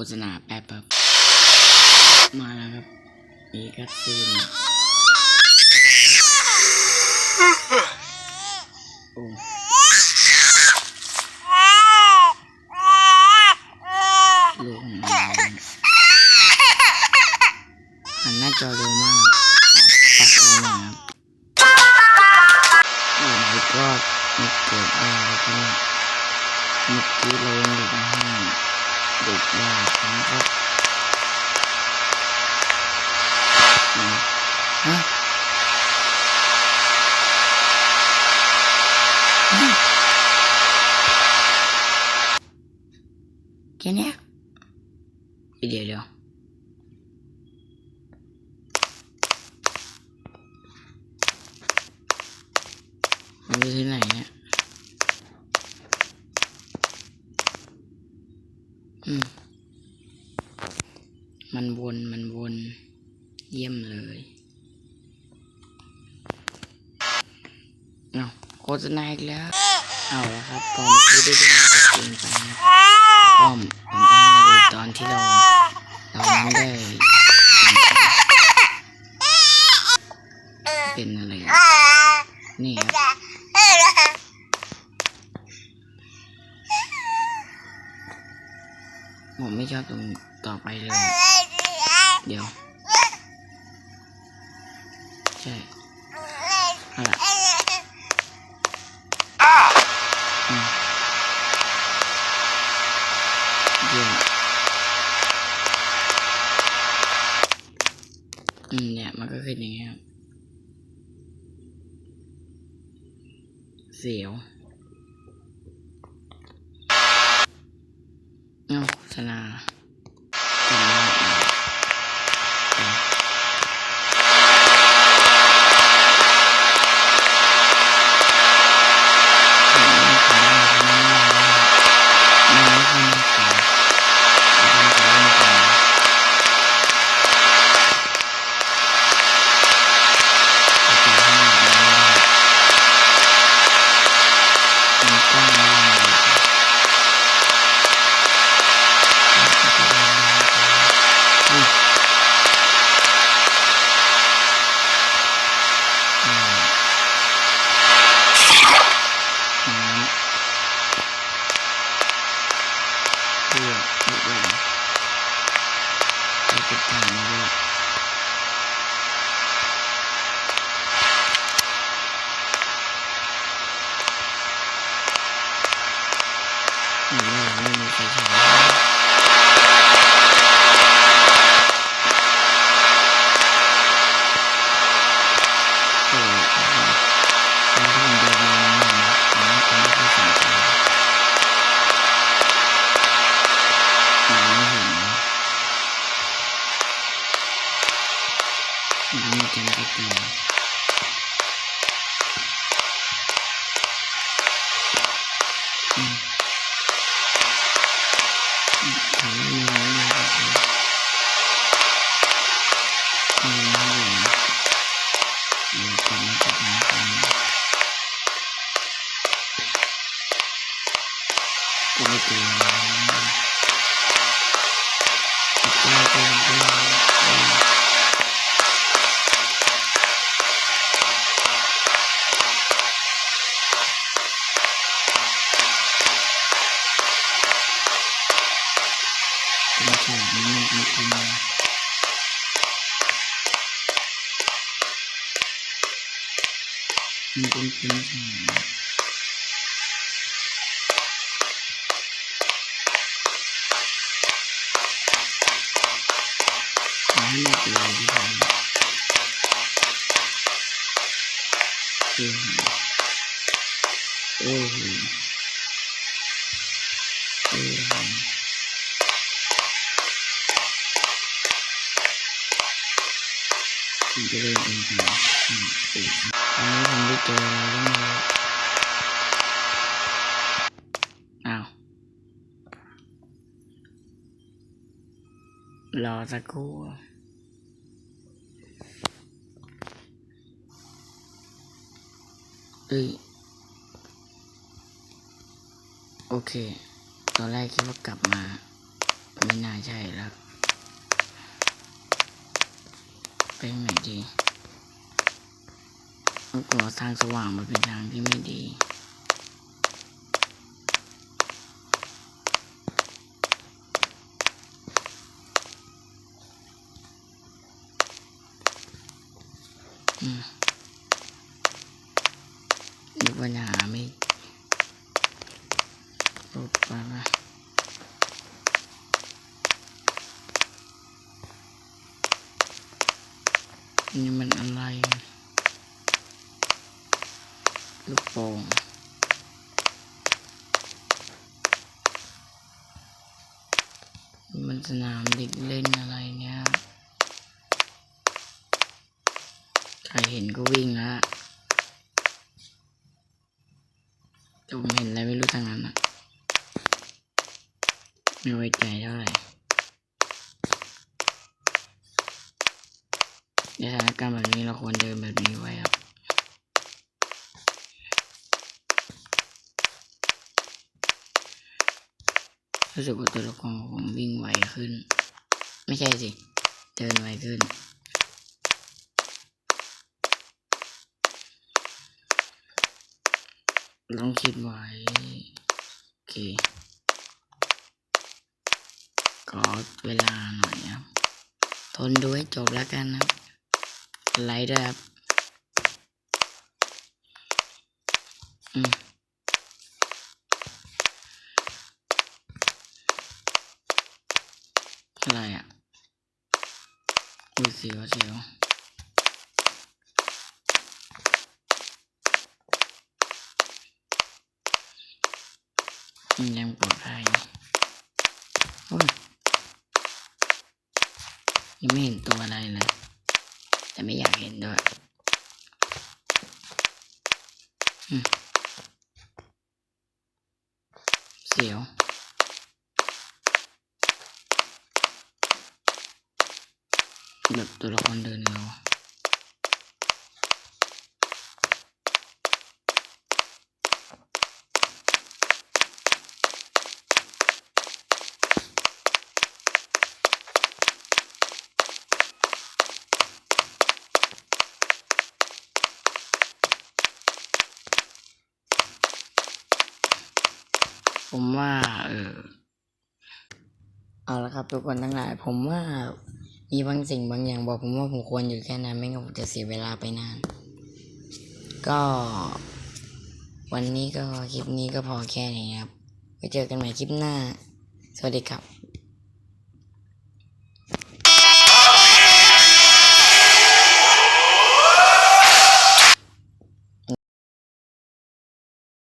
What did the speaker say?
ฆษณาแป๊บครับ มาแล้วครับมีคัดซีนโอ้ลูกของมันหันหน้าจอเร็วมากปักเลยนะครับโอ้ my god มันเกิดได้แล้วครับเนี่ยเมื่อกี้เรายังอยู่ในห้อง เด็กได้ครับครับอืมฮะฮะแค่เนี้ยเดี๋ยวเดี๋ยวมันอยู่ที่ไหนเนี่ย อืม มันวน มันวน เยี่ยมเลย เอาโฆษณาอีกแล้ว เอาแล้วครับก็เมื่อกี้ได้ดูกับเกมไปนะครับก็ผมจะให้มาดูตอนที่เรา เรานั้นได้ เป็นอะไร นี่ครับผมไม่ชอบตรงต่อไปเลย เดี๋ยว ใช่เอาละอืมเยี่ยมอืมเนี่ย มันก็ขึ้นอย่างเงี้ยครับ เสียวเอ้าชนะ หตอนที่ผมเดินมาเนี่ยไม่ผมไม่ค่อยสน ไม่ใช่มันไม่ไม่คุ้มมันเป็นเป็นแจะเล่นเป็นแผนอืมโอ้โหอันนี้ผมได้เจอแล้วไม่รู้อ้าว รอสักครู่เอ้ยโอเค ตอนแรกคิดว่ากลับมา ไม่น่าใช่แล้ว ไปทางไหนดีต้องกลัวทางสว่างมันเป็นทางที่ไม่ดี อืมนึกว่าจะหาไม่รถไป นี่มันอะไร ลูกโป่งมันสนามเด็กเล่นอะไรเนี่ยใครเห็นก็วิ่งละแต่ผมเห็นอะไรไม่รู้ทางนั้นอะไม่ไว้ใจเท่าไหร่ ในสถานการณ์แบบนี้เราควรเดินแบบนี้ไว้ครับรู้สึกว่าตัวละครของผมวิ่งไวขึ้น ไม่ใช่สิ เดินไวขึ้น ลองคิดไว้ โอเค ขอเวลาหน่อยครับ ทนดูให้จบแล้วกันนะครับ ไลค์ด้วยครับอืมอะไรอะอุ้ยเสียวเสียวยังปลอดภัยโอ้ยยังไม่เห็นตัวอะไรเลย ไม่อยากเห็นด้วยเสียวแบบตัวละครเดินเร็ว ผมว่า เออเอาละครับ ทุกคนทั้งหลาย ผมว่ามีบางสิ่งบางอย่างบอกผมว่าผมควรอยู่แค่นั้นไม่งั้นผมจะเสียเวลาไปนาน ก็ วันนี้ก็คลิปนี้ก็พอแค่นี้ครับไว้เจอกันใหม่คลิปหน้า สวัสดีครับ